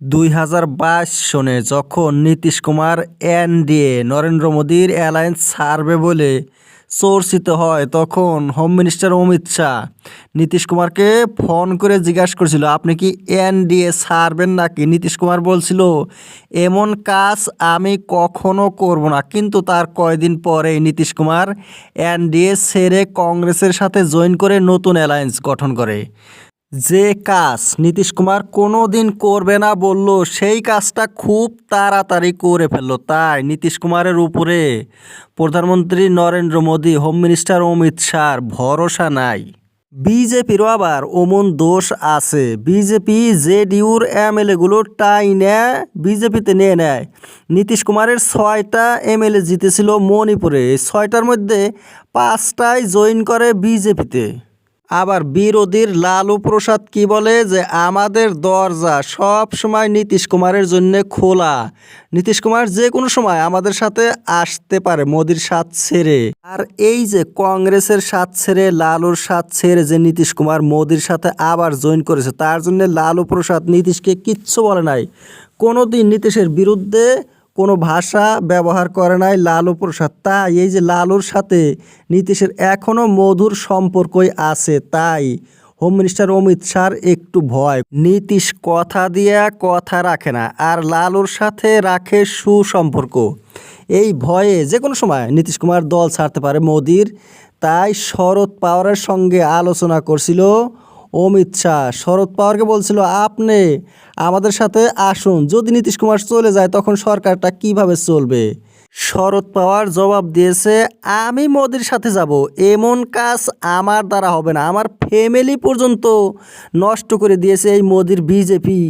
দুই হাজার বাইশ সনে যখন নীতিশ কুমার এনডিএ নরেন্দ্র মোদীর অ্যালায়েন্স ছাড়বে বলে চর্চিত হয়, তখন হোম মিনিস্টার অমিত শাহ নীতিশ কুমারকে ফোন করে জিজ্ঞাসা করেছিল, আপনি কি এনডিএ ছাড়বেন নাকি? নীতিশ কুমার বলছিল, এমন কাজ আমি কখনো করব না। কিন্তু তার কয়দিন পরে নীতিশ কুমার এনডিএ ছেড়ে কংগ্রেসের সাথে জয়েন করে নতুন অ্যালায়েন্স গঠন করে। যে কাজ নীতিশ কুমার কোনো দিন করবে না বলল, সেই কাজটা খুব তাড়াতাড়ি করে ফেলল। তাই নীতিশ কুমারের উপরে প্রধানমন্ত্রী নরেন্দ্র মোদী, হোম মিনিস্টার অমিত শাহর ভরসা নাই। বিজেপিরও আবার অমন দোষ আছে। বিজেপি, জেডিউর এমএলএগুলো টাই নেয় বিজেপিতে নিয়ে নেয়। নীতিশ কুমারের ছয়টা এমএলএ জিতেছিল মণিপুরে। ছয়টার মধ্যে পাঁচটাই জয়েন করে বিজেপিতে। আবার বিরোধীর লালু প্রসাদ কি বলে যে, আমাদের দরজা সব সময় নীতিশ কুমারের জন্য খোলা। নীতিশ কুমার যে কোনো সময় আমাদের সাথে আসতে পারে মোদির সাথ ছেড়ে। আর এই যে কংগ্রেসের সাথ ছেড়ে, লালুর সাথ ছেড়ে যে নীতিশ কুমার মোদির সাথে আবার জয়েন করেছে, তার জন্য লালু প্রসাদ নীতিশকে কিচ্ছু বলে নাই। কোনো দিন নীতিশের বিরুদ্ধে কোনো ভাষা ব্যবহার করে নাই লালু প্রসাদ। তাই এই যে লালুর সাথে নীতিশের এখনও মধুর সম্পর্কই আছে, তাই হোম মিনিস্টার অমিত শাহর একটু ভয়। নীতিশ কথা দিয়া কথা রাখে না, আর লালুর সাথে রাখে সুসম্পর্ক। এই ভয়ে যে কোনো সময় নীতিশ কুমার দল ছাড়তে পারে মোদির। তাই শরদ পাওয়ারের সঙ্গে আলোচনা করছিল অমিত শাহ শরদ পাওয়ারকে বলছিল, আপনি আমাদের সাথে আসুন, যদি নীতিশ কুমার চলে যায়, তখন সরকারটা কীভাবে চলবে? শরদ পাওয়ার জবাব দিয়েছে, আমি মোদির সাথে যাব, এমন কাজ আমার দ্বারা হবে না, আমার ফ্যামিলি পর্যন্ত নষ্ট করে দিয়েছে এই মোদির বিজেপি।